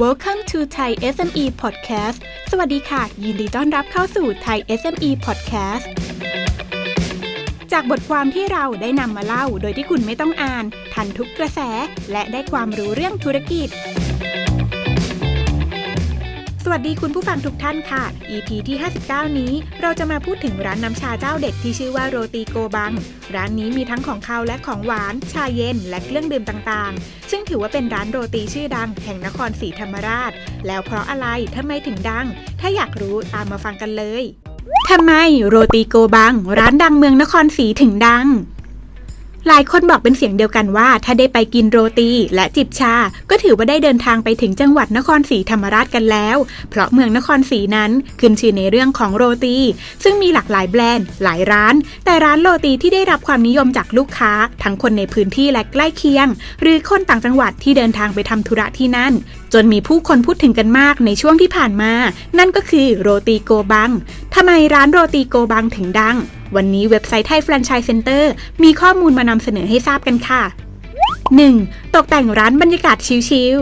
Welcome to Thai SME Podcast สวัสดีค่ะ ยินดีต้อนรับเข้าสู่ Thai SME Podcast จากบทความที่เราได้นำมาเล่าโดยที่คุณไม่ต้องอ่าน ทันทุกกระแส และได้ความรู้เรื่องธุรกิจ วัสดีคุณผู้ฟังทุกท่านค่ะ EP ที่ 59 นี้ เราจะมาพูดถึงร้านน้ำชาเจ้าเด็ดที่ชื่อว่าโรตีโกบัง ร้านนี้มีทั้งของคาวและของหวาน ชาเย็นและเครื่องดื่มต่างๆ ซึ่งถือว่าเป็นร้านโรตีชื่อดังแห่งนครศรีธรรมราช แล้วเพราะอะไรทำไมถึงดัง ถ้าอยากรู้ตามมาฟังกันเลยทำไมโรตีโกบัง ร้านดังเมืองนครศรีถึงดัง หลายคนบอกเป็นเสียงเดียวกันว่า ถ้าได้ไปกินโรตีและจิบชา ก็ถือว่าได้เดินทางไปถึงจังหวัดนครศรีธรรมราชกันแล้ว เพราะเมืองนครศรีนั้นขึ้นชื่อในเรื่องของโรตี ซึ่งมีหลากหลายแบรนด์หลายร้าน แต่ร้านโรตีที่ได้รับความนิยมจากลูกค้า ทั้งคนในพื้นที่และใกล้เคียง หรือคนต่างจังหวัดที่เดินทางไปทำธุระที่นั่น จนมีผู้คนพูดถึงกันมากในช่วงที่ผ่านมา นั่นก็คือโรตีโกบังทำไมร้านโรตีโกบังถึงดัง วันนี้เว็บไซต์ไทยแฟรนไชส์เซ็นเตอร์มีข้อมูลมานำเสนอให้ทราบกันค่ะ 1. ตกแต่งร้านบรรยากาศชิล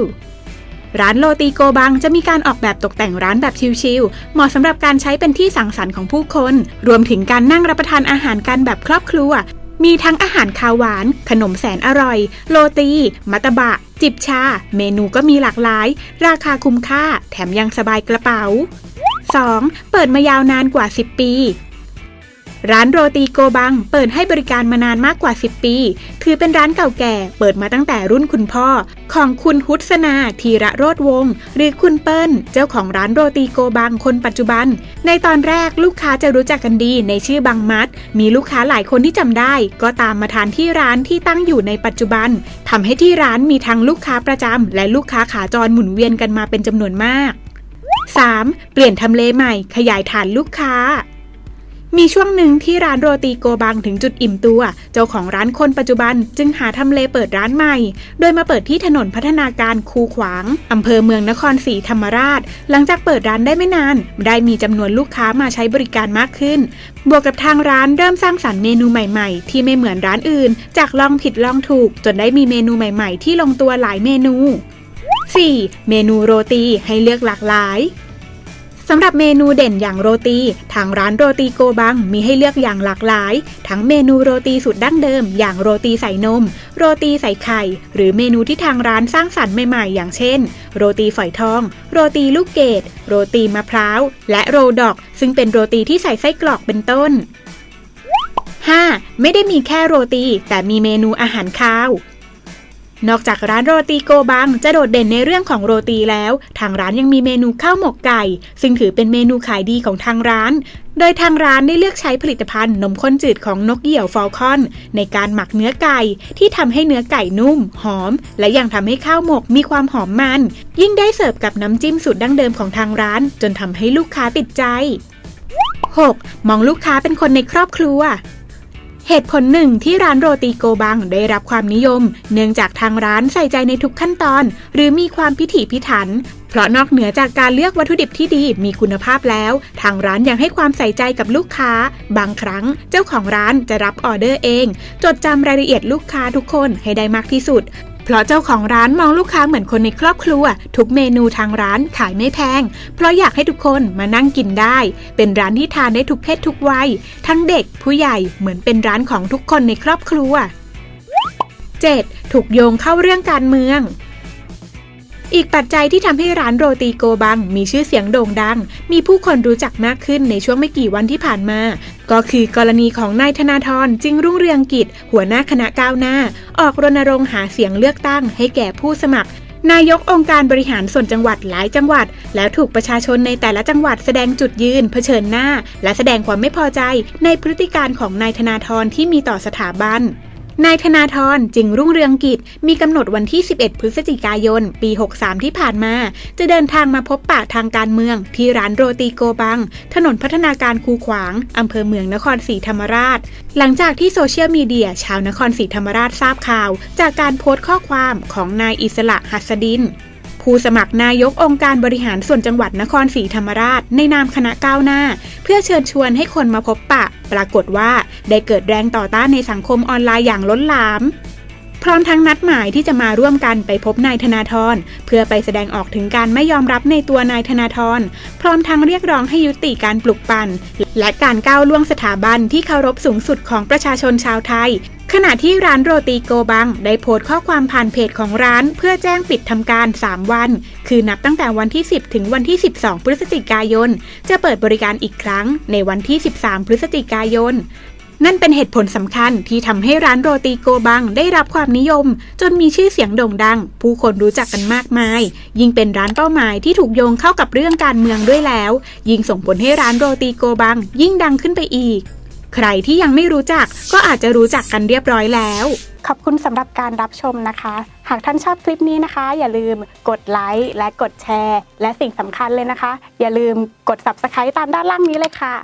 ๆ ร้านโรตีโกบังจะมีการออกแบบตกแต่งร้านแบบชิลๆ เหมาะสำหรับการใช้เป็นที่สังสรรค์ของผู้คน รวมถึงการนั่งรับประทานอาหารกันแบบครอบครัว มีทั้งอาหารคาวหวาน ขนมแสนอร่อยโรตี มัตตบะ จิบชา เมนูก็มีหลากหลาย ราคาคุ้มค่า แถมยังสบายกระเป๋า 2. เปิดมายาวนานกว่า 10 ปี ร้านโรตีโกบัง เปิดให้บริการมานานมากกว่า 10 ปี ถือเป็นร้านเก่าแก่ เปิดมาตั้งแต่รุ่นคุณพ่อ ของคุณฮุสนาธีระโรธวง หรือคุณเปิ้ล เจ้าของร้านโรตีโกบังคนปัจจุบัน ในตอนแรกลูกค้าจะรู้จักกันดีในชื่อบังมัด มีลูกค้าหลายคนที่จำได้ ก็ตามมาทานที่ร้านที่ตั้งอยู่ในปัจจุบันทำให้ที่ร้านมีทั้งลูกค้าประจำและลูกค้าขาจรหมุนเวียนกันมาเป็นจำนวนมาก 3. เปลี่ยนทำเลใหม่ ขยายฐานลูกค้า มีช่วงหนึ่งที่ร้านโรตีโกบังถึงจุดอิ่มตัว เจ้าของร้านคนปัจจุบันจึงหาทำเลเปิดร้านใหม่ โดยมาเปิดที่ถนนพัฒนาการคูขวาง อำเภอเมืองนครศรีธรรมราช หลังจากเปิดร้านได้ไม่นาน ได้มีจำนวนลูกค้ามาใช้บริการมากขึ้น บวกกับทางร้านเริ่มสร้างสรรค์เมนูใหม่ๆ ที่ไม่เหมือนร้านอื่น จากลองผิดลองถูก จนได้มีเมนูใหม่ ๆ ที่ลงตัวหลายเมนู 4. เมนูโรตีให้เลือกหลากหลาย สำหรับเมนูเด่นอย่างโรตี ทางร้านโรตีโกบังมีให้เลือกอย่างหลากหลาย ทั้งเมนูโรตีสูตรดั้งเดิม อย่างโรตีใส่นม โรตีใส่ไข่ หรือเมนูที่ทางร้านสร้างสรรค์ใหม่ๆ อย่างเช่น โรตีฝอยทอง โรตีลูกเกดโรตีมะพร้าว และโรดอก ซึ่งเป็นโรตีที่ใส่ไส้กรอกเป็นต้น 5. ไม่ได้มีแค่โรตี แต่มีเมนูอาหารคาว นอกจากร้านโรตีโกบังจะโดดเด่นในเรื่องของโรตีแล้ว ทางร้านยังมีเมนูข้าวหมกไก่ ซึ่งถือเป็นเมนูขายดีของทางร้าน โดยทางร้านได้เลือกใช้ผลิตภัณฑ์นมข้นจืดของนกเหยี่ยวฟอลคอน ในการหมักเนื้อไก่ที่ทำให้เนื้อไก่นุ่ม หอม และยังทำให้ข้าวหมกมีความหอมมัน ยิ่งได้เสิร์ฟกับน้ำจิ้มสูตรดั้งเดิมของทางร้าน จนทำให้ลูกค้าติดใจ 6. มองลูกค้าเป็นคนในครอบครัว เหตุผลหนึ่งที่ร้านโรตีโกบังได้รับความนิยม เนื่องจากทางร้านใส่ใจในทุกขั้นตอน หรือมีความพิถีพิถัน เพราะนอกเหนือจากการเลือกวัตถุดิบที่ดีมีคุณภาพแล้ว ทางร้านยังให้ความใส่ใจกับลูกค้า บางครั้งเจ้าของร้านจะรับออเดอร์เอง จดจำรายละเอียดลูกค้าทุกคนให้ได้มากที่สุด เพราะเจ้าของร้านมองลูกค้าเหมือนคนในครอบครัว ทุกเมนูทางร้านขายไม่แพง เพราะอยากให้ทุกคนมานั่งกินได้ เป็นร้านที่ทานได้ทุกเพศทุกวัย ทั้งเด็กผู้ใหญ่เหมือนเป็นร้านของทุกคนในครอบครัว 7. ถูกโยงเข้าเรื่องการเมือง อีกปัจจัยที่ทำให้ร้านโรตีโกบัง มีชื่อเสียงโด่งดัง มีผู้คนรู้จักมากขึ้นในช่วงไม่กี่วันที่ผ่านมา ก็คือกรณีของนายธนาธรจึงรุ่งเรืองกิจ หัวหน้าคณะก้าวหน้า ออกรณรงค์หาเสียงเลือกตั้งให้แก่ผู้สมัครนายกองค์การบริหารส่วนจังหวัดหลายจังหวัด แล้วถูกประชาชนในแต่ละจังหวัดแสดงจุดยืน เผชิญหน้า และแสดงความไม่พอใจในพฤติการของนายธนาธรที่มีต่อสถาบัน นายธนาธรจึงรุ่งเรืองกิจมีกำหนดวันที่ 11 พฤศจิกายน ปี 63 ที่ผ่านมา จะเดินทางมาพบปะทางการเมือง ที่ร้านโรตีโกบัง ถนนพัฒนาการคูขวาง อำเภอเมืองนครศรีธรรมราช หลังจากที่โซเชียลมีเดียชาวนครศรีธรรมราชทราบข่าว จากการโพสต์ข้อความของนายอิสระหัสดินผู้สมัครนายกองค์การบริหารส่วนจังหวัดนครศรีธรรมราช ในนามคณะก้าวหน้า เพื่อเชิญชวนให้คนมาพบปะ ปรากฏว่าได้เกิดแรงต่อต้านในสังคมออนไลน์อย่างล้นหลาม พร้อมทั้งนัดหมายที่จะมาร่วมกันไปพบนายธนาธรเพื่อไปแสดงออกถึงการไม่ยอมรับในตัวนายธนาธรพร้อมทั้งเรียกร้องให้ยุติการปลุกปั่น และการก้าวล่วงสถาบันที่เคารพสูงสุดของประชาชนชาวไทย ขณะที่ร้านโรตีโกบัง ได้โพสต์ข้อความผ่านเพจของร้าน เพื่อแจ้งปิดทำการ 3 วัน คือนับตั้งแต่วันที่ 10 ถึงวันที่ 12 พฤศจิกายน จะเปิดบริการอีกครั้งในวันที่ 13 พฤศจิกายน นั่นเป็นเหตุผลสำคัญที่ทำให้ร้านโรตีโกบังได้รับความนิยม จนมีชื่อเสียงโด่งดัง ผู้คนรู้จักกันมากมาย ยิ่งเป็นร้านเป้าหมายที่ถูกโยงเข้ากับเรื่องการเมืองด้วยแล้ว ยิ่งส่งผลให้ร้านโรตีโกบัง ยิ่งดังขึ้นไปอีก ใครที่ยังไม่รู้จักก็อาจจะรู้จักกันเรียบร้อยแล้ว ขอบคุณสำหรับการรับชมนะคะ หากท่านชอบคลิปนี้นะคะ อย่าลืมกดไลค์และกดแชร์ และสิ่งสำคัญเลยนะคะ อย่าลืมกด Subscribe ตามด้านล่างนี้เลยค่ะ